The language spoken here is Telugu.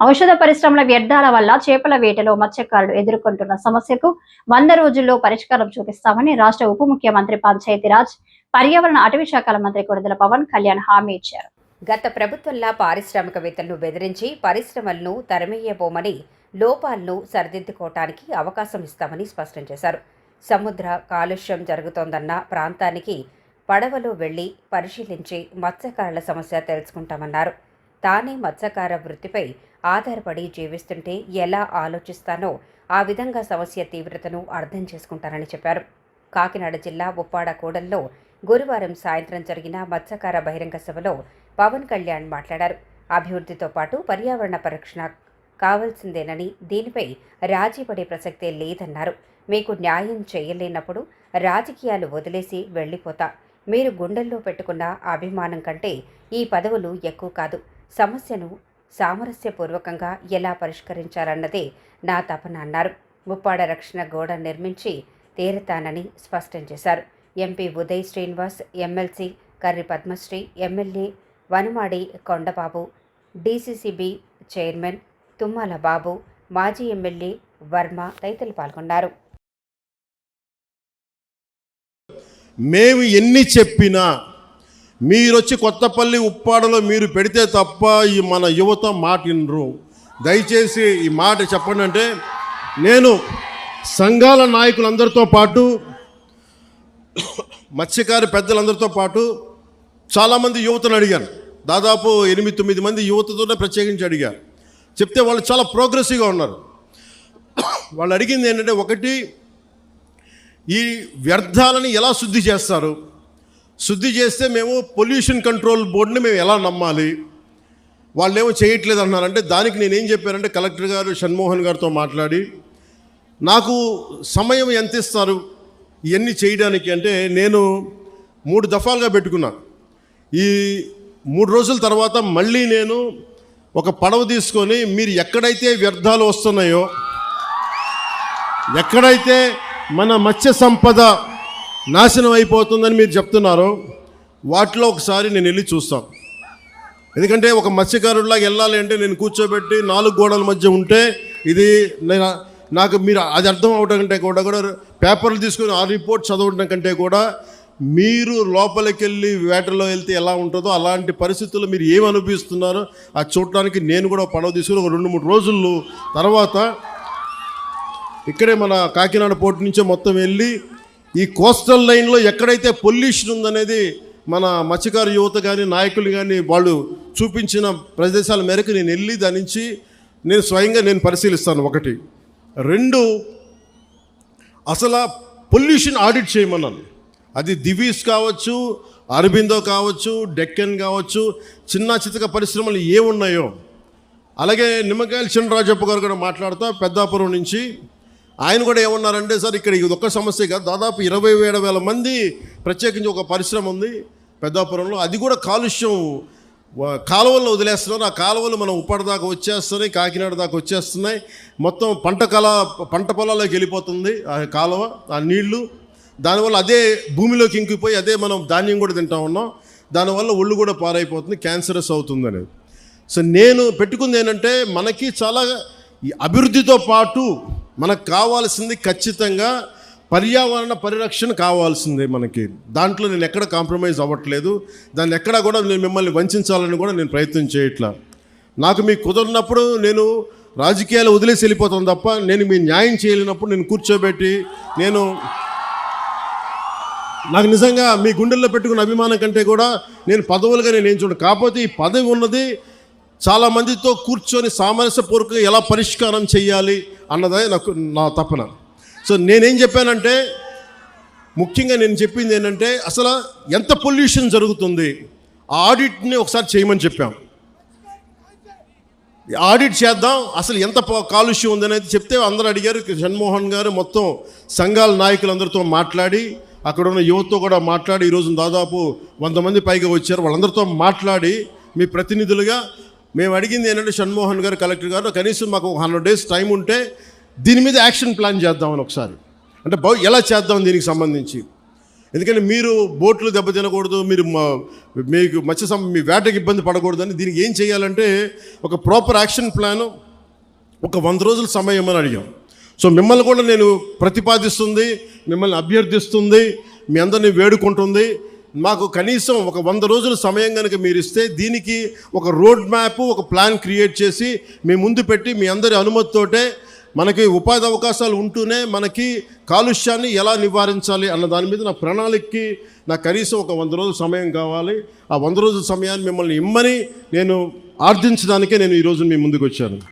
ఔషధ పరిశ్రమల వ్యర్థాల వల్ల చేపల వేటలో మత్స్యకారులు ఎదుర్కొంటున్న సమస్యకు వంద రోజుల్లో పరిష్కారం చూపిస్తామని రాష్ట్ర ఉప ముఖ్యమంత్రి పంచాయతీరాజ్ పర్యావరణ అటవీ శాఖల మంత్రి కొడుదల పవన్ కళ్యాణ్ హామీ ఇచ్చారు. గత ప్రభుత్వంలా పారిశ్రామికవేత్తలను బెదిరించి పరిశ్రమలను తరిమేయబోమని లోపాలను సరిదిద్దుకోవటానికి అవకాశం ఇస్తామని స్పష్టం చేశారు. సముద్ర కాలుష్యం జరుగుతోందన్న ప్రాంతానికి పడవలో వెళ్ళి పరిశీలించి మత్స్యకారుల సమస్య తెలుసుకుంటామన్నారు. తానే మత్స్యకార వృత్తిపై ఆధారపడి జీవిస్తుంటే ఎలా ఆలోచిస్తానో ఆ విధంగా సమస్య తీవ్రతను అర్థం చేసుకుంటానని చెప్పారు. కాకినాడ జిల్లా ఉప్పాడ కూడల్లో గురువారం సాయంత్రం జరిగిన మత్స్యకార బహిరంగ సభలో పవన్ కళ్యాణ్ మాట్లాడారు. అభివృద్ధితో పాటు పర్యావరణ పరిరక్షణ కావాల్సిందేనని దీనిపై రాజీ పడే ప్రసక్తే లేదన్నారు. మీకు న్యాయం చేయలేనప్పుడు రాజకీయాలు వదిలేసి వెళ్ళిపోతా. మీరు గుండెల్లో పెట్టుకున్న అభిమానం కంటే ఈ పదవులు ఎక్కువ కాదు. సమస్యను సామరస్యపూర్వకంగా ఎలా పరిష్కరించాలన్నదే నా తపన అన్నారు. ముప్పాడ రక్షణ గోడ నిర్మించి తీరతానని స్పష్టం చేశారు. MP Uday Srinivas MLC Karri Padmasri MLA Vanamadi Kondababu DCCB chairman Tummala Babu మాజీ ఎమ్మెల్యే వర్మ తదితరులు పాల్గొన్నారు. మేము ఎన్ని చెప్పినా మీరొచ్చి కొత్తపల్లి ఉప్పాడలో మీరు పెడితే తప్ప ఈ మన యువత మాటినరు. దయచేసి ఈ మాట చెప్పండి అంటే నేను సంఘాల నాయకులందరితో పాటు మత్స్యకారి పెద్దలందరితో పాటు చాలామంది యువతను అడిగాను. దాదాపు ఎనిమిది తొమ్మిది మంది యువతతోనే ప్రత్యేకించి అడిగారు చెప్తే వాళ్ళు చాలా ప్రోగ్రెసివ్గా ఉన్నారు. వాళ్ళు అడిగింది ఏంటంటే ఒకటి ఈ వ్యర్థాలని ఎలా శుద్ధి చేస్తారు? శుద్ధి చేస్తే మేము పొల్యూషన్ కంట్రోల్ బోర్డుని మేము ఎలా నమ్మాలి? వాళ్ళు ఏమో చేయట్లేదు అన్నారంటే దానికి నేనేం చెప్పానంటే కలెక్టర్ గారు షణ్మోహన్ గారితో మాట్లాడి నాకు సమయం ఎంత ఇస్తారు ఇవన్నీ చేయడానికి అంటే నేను మూడు దఫాలుగా పెట్టుకున్నాను ఈ మూడు రోజుల తర్వాత మళ్ళీ నేను ఒక పడవ తీసుకొని మీరు ఎక్కడైతే వ్యర్థాలు వస్తున్నాయో ఎక్కడైతే మన మత్స్య సంపద నాశనం అయిపోతుందని మీరు చెప్తున్నారు. వాటిలో ఒకసారి నేను వెళ్ళి చూస్తాను. ఎందుకంటే ఒక మత్స్యకారుడిలాగా వెళ్ళాలి అంటే నేను కూర్చోబెట్టి నాలుగు గోడల మధ్య ఉంటే ఇది నేను నాకు మీరు అది అర్థం అవడం కంటే కూడా కూడా పేపర్లు తీసుకొని ఆ రిపోర్ట్ చదవడం కంటే కూడా మీరు లోపలికి వెళ్ళి వేటలో వెళ్తే ఎలా ఉంటుందో అలాంటి పరిస్థితుల్లో మీరు ఏమి అనుభవిస్తున్నారో అది చూడటానికి నేను కూడా పడవ తీసుకుని ఒక రెండు మూడు రోజులు తర్వాత ఇక్కడే మన కాకినాడ పోర్టు నుంచే మొత్తం వెళ్ళి ఈ కోస్టల్ లైన్లో ఎక్కడైతే పొల్యూషన్ ఉందనేది మన మత్స్యకారు యువత కానీ నాయకులు కానీ వాళ్ళు చూపించిన ప్రదేశాల మేరకు నేను వెళ్ళి దాని నుంచి నేను స్వయంగా నేను పరిశీలిస్తాను ఒకటి. రెండు అసలు పొల్యూషన్ ఆడిట్ చేయమన్నాను. అది దివీస్ కావచ్చు అరబిందో కావచ్చు డెక్కన్ కావచ్చు చిన్న చితక పరిశ్రమలు ఏమున్నాయో అలాగే నిమ్మకాయల చిన్నరాజప్ప గారు కూడా మాట్లాడుతూ పెద్దాపురం నుంచి ఆయన కూడా ఏమన్నారంటే సార్ ఇక్కడ ఇది ఒక్క సమస్య కాదు. దాదాపు ఇరవై ఏడు వేల మంది ప్రత్యేకించి ఒక పరిశ్రమ ఉంది పెద్దాపురంలో. అది కూడా కాలుష్యం వ- కాలువల్లో వదిలేస్తున్నారు. ఆ కాలువలు మనం ఉప్పటి దాకా వచ్చేస్తున్నాయి కాకినాడ దాకా వచ్చేస్తున్నాయి. మొత్తం పంట కళ పంట పొలాల్లోకి వెళ్ళిపోతుంది ఆ కాలువ ఆ నీళ్ళు. దానివల్ల అదే భూమిలోకి ఇంకిపోయి అదే మనం ధాన్యం కూడా తింటా ఉన్నాం. దానివల్ల ఒళ్ళు కూడా పారైపోతుంది క్యాన్సరస్ అవుతుంది అనేది సో నేను పెట్టుకుంది ఏంటంటే మనకి చాలా ఈ అభివృద్ధితో పాటు మనకు కావాల్సింది ఖచ్చితంగా పర్యావరణ పరిరక్షణ కావాల్సిందే మనకి. దాంట్లో నేను ఎక్కడ కాంప్రమైజ్ అవ్వట్లేదు. దాన్ని ఎక్కడా కూడా నేను మిమ్మల్ని వంచాలని కూడా నేను ప్రయత్నం చేయట్లా. నాకు మీకు కుదరినప్పుడు నేను రాజకీయాలు వదిలేసి వెళ్ళిపోతాను తప్ప నేను మీ న్యాయం చేయలేనప్పుడు నేను కూర్చోబెట్టి నేను నాకు నిజంగా మీ గుండెల్లో పెట్టుకున్న అభిమానం కంటే కూడా నేను పదవులుగా నేను ఏం చూడను కాకపోతే ఈ పదవి ఉన్నది చాలా మందితో కూర్చొని సామరస్యపూర్వకంగా ఎలా పరిష్కారం చేయాలి అన్నదే నాకు నా తపన. సో నేనేం చెప్పానంటే ముఖ్యంగా నేను చెప్పింది ఏంటంటే అసలు ఎంత పొల్యూషన్ జరుగుతుంది ఆ ఆడిట్ని ఒకసారి చేయమని చెప్పాం. ఆడిట్ చేద్దాం అసలు ఎంత కాలుష్యం కాలుష్యం ఉందనేది చెప్తే అందరూ అడిగారు జగన్మోహన్ గారు మొత్తం సంఘాల నాయకులందరితో మాట్లాడి అక్కడ ఉన్న యువతతో కూడా మాట్లాడి ఈరోజు దాదాపు వంద మంది పైగా వచ్చారు వాళ్ళందరితో మాట్లాడి మీ ప్రతినిధులుగా మేము అడిగింది ఏంటంటే షణ్మోహన్ గారు కలెక్టర్ గారు కనీసం మాకు ఒక హండ్రెడ్ డేస్ టైం ఉంటే దీని మీద యాక్షన్ ప్లాన్ చేద్దామని ఒకసారి. అంటే బౌ ఎలా చేద్దాం దీనికి సంబంధించి? ఎందుకంటే మీరు బోట్లు దెబ్బ తినకూడదు మీరు మీకు మత్స్య సం మీ వేటకి ఇబ్బంది పడకూడదని దీనికి ఏం చేయాలంటే ఒక ప్రాపర్ యాక్షన్ ప్లాను ఒక వంద రోజుల సమయం అని అడిగాం. సో మిమ్మల్ని కూడా నేను ప్రతిపాదిస్తుంది మిమ్మల్ని అభ్యర్థిస్తుంది మీ అందరినీ వేడుకుంటుంది. మాకు కనీసం ఒక వంద రోజుల సమయం కనుక మీరు ఇస్తే దీనికి ఒక రోడ్ మ్యాప్ ఒక ప్లాన్ క్రియేట్ చేసి మీ ముందు పెట్టి మీ అందరి అనుమతితోటే మనకి ఉపాధి అవకాశాలు ఉంటూనే మనకి కాలుష్యాన్ని ఎలా నివారించాలి అన్న దాని మీద నా ప్రణాళికకి నాకు కనీసం ఒక వంద రోజుల సమయం కావాలి. ఆ వంద రోజుల సమయాన్ని మిమ్మల్ని ఇమ్మని నేను ఆర్థించడానికే నేను ఈరోజు మీ ముందుకు వచ్చాను.